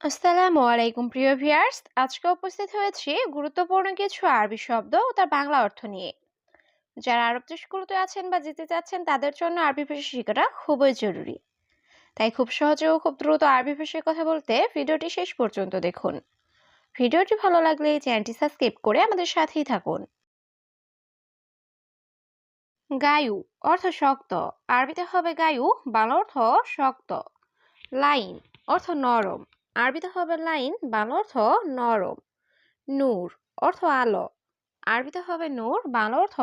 আসসালামু আলাইকুম, প্রিয় ভিউয়ার্স। আজকে উপস্থিত হয়েছি গুরুত্বপূর্ণ কিছু আরবি শব্দ ও তার বাংলা অর্থ নিয়ে। যারা আরব দেশগুলোতে আছেন বা যেতে চাচ্ছেন, তাদের জন্য আরবি ভাষা শেখাটা খুবই জরুরি। তাই খুব সহজে ও খুব দ্রুত আরবি ভাষায় কথা বলতে ভিডিওটি শেষ পর্যন্ত দেখুন। ভিডিওটি ভালো লাগলে চ্যানেলটি সাবস্ক্রাইব করে আমাদের সাথেই থাকুন। গায়ু অর্থ শক্ত। আরবিতে হবে গায়ু, বাংলা অর্থ শক্ত। লাইন অর্থ নরম। আরবিতে হবে লাইন, বাংলা অর্থ নরম। নূর অর্থ আলো। আরবিতে হবে নূর, বাংলা অর্থ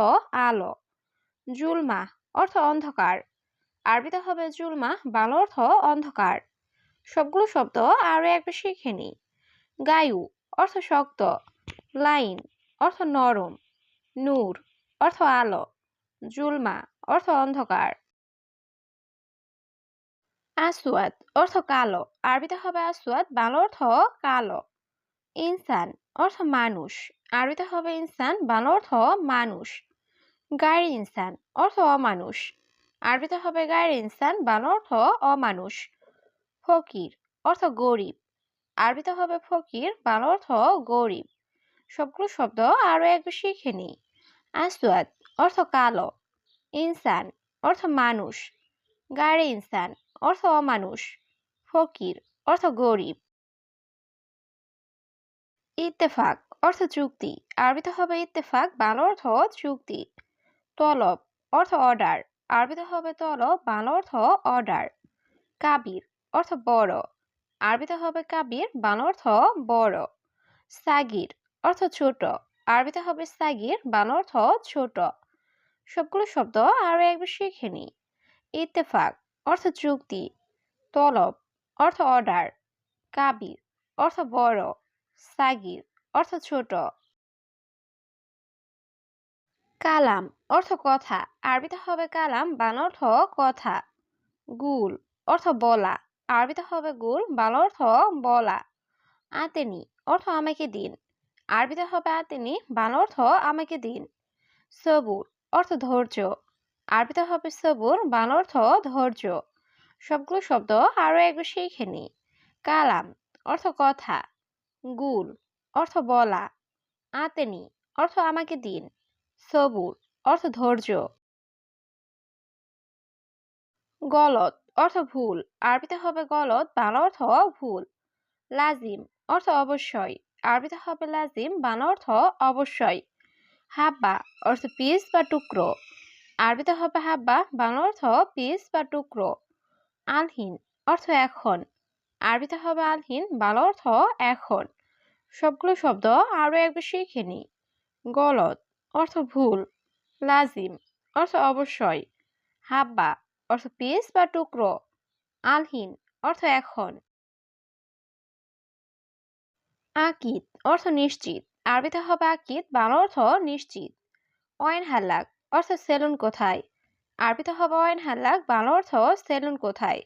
আলো। জুলমা অর্থ অন্ধকার। আরবিতে হবে জুলমা, বাংলা অর্থ অন্ধকার। সবগুলো শব্দ আরও একবার শিখে নি গায়ু অর্থ শক্ত। লাইন অর্থ নরম। নূর অর্থ আলো। জুলমা অর্থ অন্ধকার। আসওয়াদ অর্থ কালো। আরবিতে হবে আসওয়াদ, বাংলা অর্থ কালো। ইনসান অর্থ মানুষ। আরবিতে হবে ইনসান, বাংলা অর্থ মানুষ। গায়ের ইনসান অর্থ অমানুষ। আরবিতে হবে গায়ের ইনসান, বাংলা অর্থ অমানুষ। ফকির অর্থ গরিব। আরবিতে হবে ফকির, বাংলা অর্থ গরিব। সবগুলো শব্দ আরও একবার শিখে নিই। আসওয়াদ অর্থ কালো। ইনসান অর্থ মানুষ। গায়ের ইনসান অর্থ অমানুষ, ফকির, অর্থ গরিব। ইত্তেফাক, অর্থ চুক্তি। আরবিতে হবে ইত্তেফাক, বাংলা অর্থ চুক্তি। তলব, অর্থ অর্ডার। আরবিতে হবে তলব, বাংলা অর্থ অর্ডার। কাবির, অর্থ বড়। আরবিতে হবে কাবির, বাংলা অর্থ বড়। সাগির, অর্থ ছোট। আরবিতে হবে সাগির, বাংলা অর্থ ছোট। সবগুলো শব্দ আরও একবার শিখে নি ইত্তেফাক অর্থ চুক্তি, তলব, অর্থ অর্ডার কাবির অর্থ বড় সাগির অর্থ ছোট। কালাম, অর্থ কথা, আরবিতে হবে কালাম, বাংলা অর্থ কথা। গুল, অর্থ বলা, আরবিতে হবে গুল, বাংলা অর্থ বলা। আতেনি, অর্থ আমাকে দিন, আরবিতে হবে আতেনি, বাংলা অর্থ আমাকে দিন। সবুর, অর্থ ধৈর্য আরবিতে হবে সবুর বাংলা অর্থ ধৈর্য। সবগুলো শব্দ আরও একবার শিখে নি। কালাম অর্থ কথা। গুল অর্থ বলা। আতেনি অর্থ আমাকে দিন। সবুর অর্থ ধৈর্য। গলত অর্থ ভুল। আরবিতে হবে গলত বাংলা অর্থ ভুল। লাজিম অর্থ অবশ্যই। আরবিতে হবে লাজিম বাংলা অর্থ অবশ্যই। হাব্বা অর্থ পিস বা টুকরো। আরবিতে হবে হাব্বা বাংলা অর্থ পিস বা টুকরো। আলহীন অর্থ এখন। আরবিতে হবে আলহীন বাংলা অর্থ এখন। সবগুলো শব্দ আরও একবার শিখে নি গলত অর্থ ভুল, লাজিম অর্থ অবশ্যই। হাব্বা অর্থ পিস বা টুকরো। আলহীন অর্থ এখন। আকিদ অর্থ নিশ্চিত। আরবিতে হবে আকিদ বাংলা অর্থ নিশ্চিত। অয়েন হাল্লাক অর্থ সেলুন কোথায়? আরবিতে হবে ওয়েন হাল্লাক বাংলা অর্থ সেলুন কোথায়?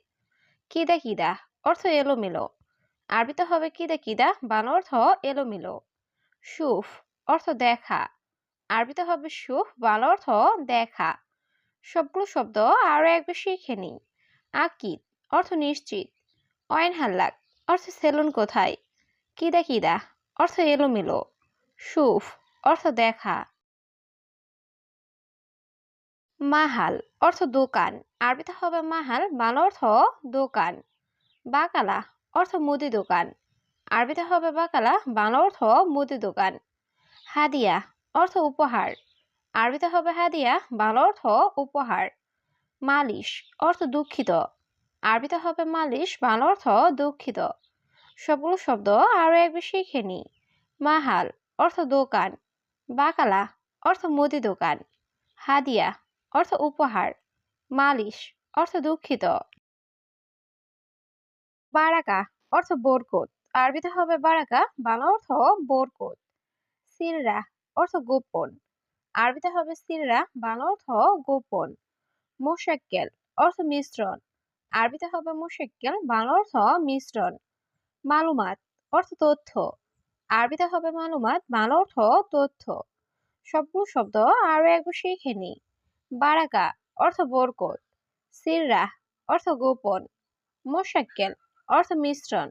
কিদা কিদা অর্থ এলো এলোমেলো। আরবিতে হবে কিদা কিদা বাংলা অর্থ এলো এলোমেলো। সুফ, অর্থ দেখা। আরবিতে হবে সুফ, বাংলা অর্থ দেখা। সবগুলো শব্দ আরও একবার শিখে নিই। আকিদ, অর্থ নিশ্চিত। ওয়েন হাল্লাক অর্থ সেলুন কোথায়? কিদা কিদা অর্থ এলো এলোমেলো। সুফ, অর্থ দেখা। মাহাল অর্থ দোকান। আরবিতে হবে মাহাল, বাংলা অর্থ দোকান। বাকালা অর্থ মুদি দোকান। আরবিতে হবে বাকালা, বাংলা অর্থ মুদি দোকান। হাদিয়া অর্থ উপহার। আরবিতে হবে হাদিয়া, বাংলা অর্থ উপহার। মালিশ অর্থ দুঃখিত। আরবিতে হবে মালিশ, বাংলা অর্থ দুঃখিত। সবগুলো শব্দ আরও একবার শিখে নি। মাহাল অর্থ দোকান। বাকালা অর্থ মুদি দোকান। হাদিয়া অর্থ উপহার। মালিশ, অর্থ দুঃখিত। বারাকা, অর্থ বোরকত। আরবিতে হবে বারাকা, বাংলা অর্থ বোরকত। সিররা, অর্থ গোপন। আরবিতে হবে সিররা, বাংলা অর্থ গোপন। মোশাক্কেল, অর্থ মিশ্রণ। আরবিতে হবে মোশাক্কেল, বাংলা অর্থ মিশ্রণ। মালুমাত, অর্থ তথ্য। আরবিতে হবে মালুমাত, বাংলা অর্থ তথ্য। সবগুলো শব্দ আরও একবার শিখে নিই। বারাকা, অর্থ বরকত। সিররা অর্থ গোপন। মোশাক্কেল, অর্থ মিশ্রণ।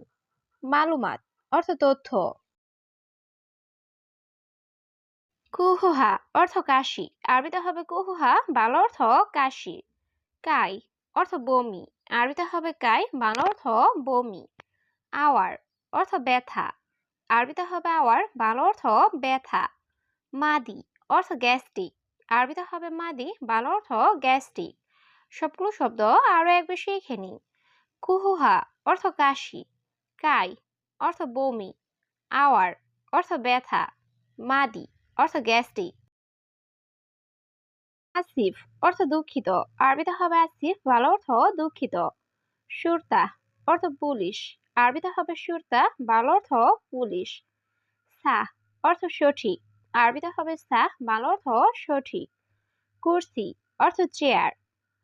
মালুমাত, অর্থ তথ্য। কুহুহা, অর্থ কাশি। আরবিতে হবে কুহুহা, বাল অর্থ কাশি। কাই, অর্থ বমি। আরবিতে হবে কাই, বাল অর্থ বমি। আওয়ার, অর্থ ব্যথা। আরবিতে হবে আওয়ার, বাল অর্থ ব্যথা। মাদি, অর্থ গ্যাস্ট্রিক। আরবিতে হবে মাদি, বাংলা অর্থ গ্যাস্ট্রিক। সবগুলো শব্দ আরও একবার শিখে নিই। কুহুহা অর্থ কাশি, কাই অর্থ বমি, আওয়ার অর্থ ব্যথা, মাদি অর্থ গ্যাস্ট্রিক। আসিফ অর্থ দুঃখিত, আরবিতে হবে আসিফ ভালো অর্থ দুঃখিত। সুরতা অর্থ পুলিশ, আরবিতে হবে সুরতা ভালো অর্থ পুলিশ। সাহ অর্থ সঠিক। আরবিতে হবে সাহ ভালো অর্থ সঠিক। কুর্সি, অর্থ চেয়ার।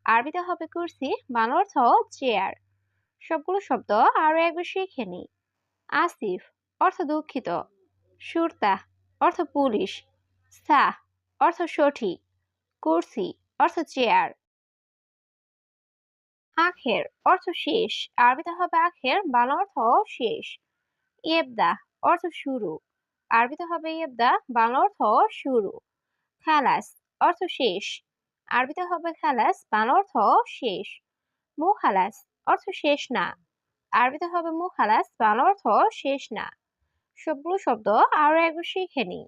আরবিতে হবে কুর্সি ভালো অর্থ চেয়ার। সবগুলো শব্দ আরও একবার শিখে নি আসিফ, অর্থ দুঃখিত। সুরতা, অর্থ পুলিশ। সাহ অর্থ সঠিক। কুর্সি, অর্থ চেয়ার। আখের, অর্থ শেষ। আরবিতে হবে আখের, বাংলা অর্থ শেষ। ইয়েবদা অর্থ শুরু। আরবিতে হবে ইয়েবদা বাংলা অর্থ শুরু। খালাস, অর্থ শেষ। আরবিতে হবে খালাস, বাংলা অর্থ শেষ। মুখালাস, অর্থ শেষ না। আরবিতে হবে মুখালাস, বাংলা অর্থ শেষ না। সবগুলো শব্দ আরও একবার শিখে নি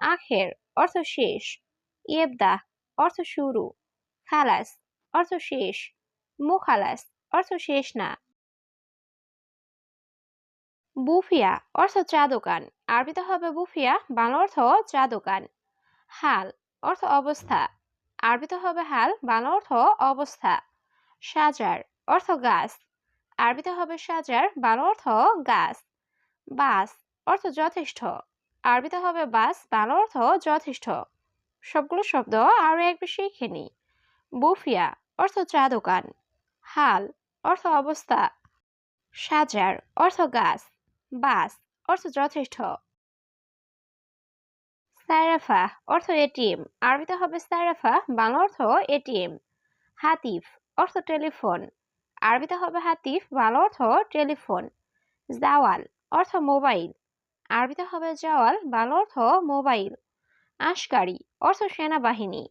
আখের, অর্থ শেষ। ইয়েবদা, অর্থ শুরু। খালাস, অর্থ শেষ। মুখালাস, অর্থ শেষ না। বুফিয়া, অর্থ চা দোকান। আরবিতে হবে বুফিয়া, বাংলা অর্থ চা দোকান হাল, অর্থ অবস্থা। আরবিতে হবে হাল, বাংলা অর্থ অবস্থা। সাজার, অর্থ গাছ। আরবিতে হবে সাজার, বাংলা অর্থ গাছ। বাস, অর্থ যথেষ্ট। আরবিতে হবে বাস, বাংলা অর্থ যথেষ্ট। সবগুলো শব্দ আরও একবার শিখে নি বুফিয়া, অর্থ চা দোকান হাল, অর্থ অবস্থা। সাজার, অর্থ গাছ। বাস অর্থ যথেষ্ট। সাইরাফা অর্থ এটিএম আরবিতে হবে সাইরাফা বাংলা অর্থ এটিএম হাতিফ, অর্থ টেলিফোন। আরবিতে হবে হাতিফ, বাংলা অর্থ টেলিফোন। জাওয়াল, অর্থ মোবাইল। আরবিতে হবে জাওয়াল, বাংলা অর্থ মোবাইল। আশকারি, অর্থ সেনাবাহিনী।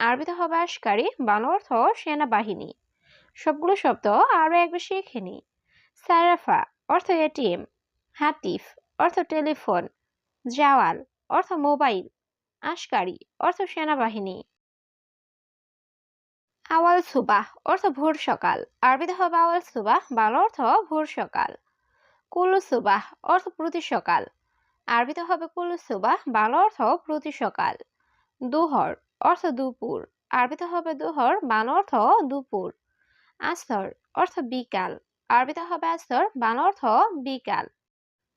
আরবিতে হবে আশকারি, বাংলা অর্থ সেনাবাহিনী। সবগুলো শব্দ আরও একবার শিখে নি সারাফা, অর্থ এটিএম হাতিফ, অর্থ টেলিফোন। জাওয়াল, অর্থ মোবাইল। আশকারি, অর্থ সেনাবাহিনী। আওয়াল সুবাহ, অর্থ ভোর সকাল। আরবিতে হবে আওয়াল সুবাহ, বাংলা অর্থ ভোর সকাল। কুলু সুবাহ, অর্থ প্রতি সকাল। আরবিতে হবে কুলু সুবাহ, বাংলা অর্থ প্রতি সকাল। দুহর, অর্থ দুপুর। আরবিতে হবে দুহর, বাংলা অর্থ দুপুর। আসর, অর্থ বিকাল। আরবিতে হবে আসর, বাংলা অর্থ বিকাল।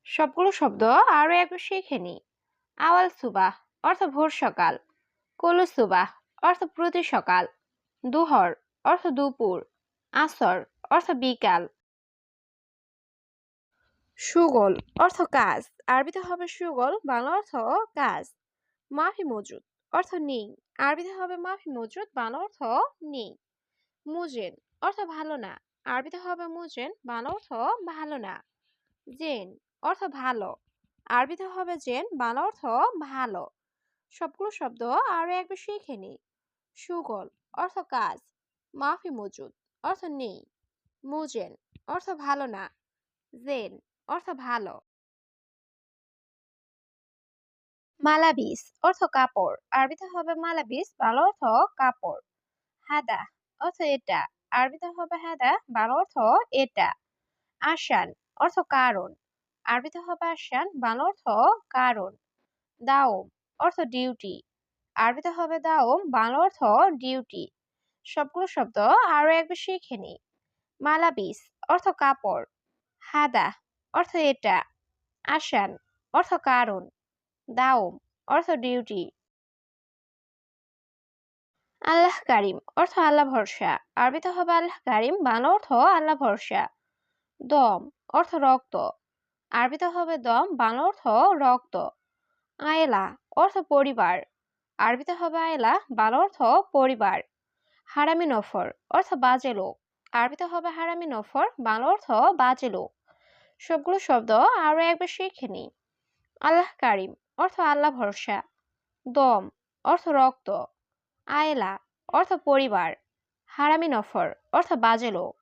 সবগুলো শব্দ আরও একবার শিখে নি আওয়াল সুবাহ, অর্থ ভোর সকাল। কলু সুবাহ, অর্থ প্রতি সকাল। দুহর, অর্থ দুপুর। আসর, অর্থ বিকাল। সুগল, অর্থ কাজ। আরবিতে হবে সুগল, বাংলা অর্থ কাজ। মাফি মজুদ, অর্থ নেই। আরবিতে হবে মাফি মজুদ, বাংলা অর্থ নেই। মুজেন, অর্থ ভালো না। আরবিতে হবে মুজেন, বাংলা অর্থ ভালো না। জেন অর্থ ভালো। আরবিতে হবে জেন বাংলা অর্থ ভালো। সবগুলো শব্দ আরও একবার শিখে নি সুগল, অর্থ কাজ। মাফি মজুদ, অর্থ নেই। মুজেন, অর্থ ভালো না। জেন, অর্থ ভালো। মালাবিস, অর্থ কাপড়। আরবিতে হবে মালাবিস ভালো অর্থ কাপড়। হাদা, অর্থ এটা। আরবিতে হবে হাদা ভালো অর্থ এটা। আসান, অর্থ কারণ। আরবিতে হবে আসান ভালো অর্থ কারণ। দাওম অর্থ ডিউটি আরবিতে হবে দাওম বাংলা অর্থ ডিউটি সবগুলো শব্দ আরও একবার শিখে নি মালাবিস অর্থ কাপড়। হাদা অর্থ এটা। আসান অর্থ কারণ। দাওম অর্থ ডিউটি আল্লাহ কারিম অর্থ আল্লাহ ভরসা। আরবিতে হবে আল্লাহ কারিম বাংলা অর্থ আল্লাহ ভরসা। দম অর্থ রক্ত। আরবিতে হবে দম, বাংলা অর্থ রক্ত। আয়লা অর্থ পরিবার। আরবিতে হবে আয়লা, বাংলা অর্থ পরিবার। হারামি নফর অর্থ বাজে লোক। আরবিতে হবে হারামি নফর, বাংলা অর্থ বাজে লোক। সবগুলো শব্দ আরও একবার শিখে নি আল্লাহ কারিম অর্থ আল্লাহ ভরসা। দম অর্থ রক্ত। আয়লা অর্থ পরিবার। হারামি নফর অর্থ বাজে লোক।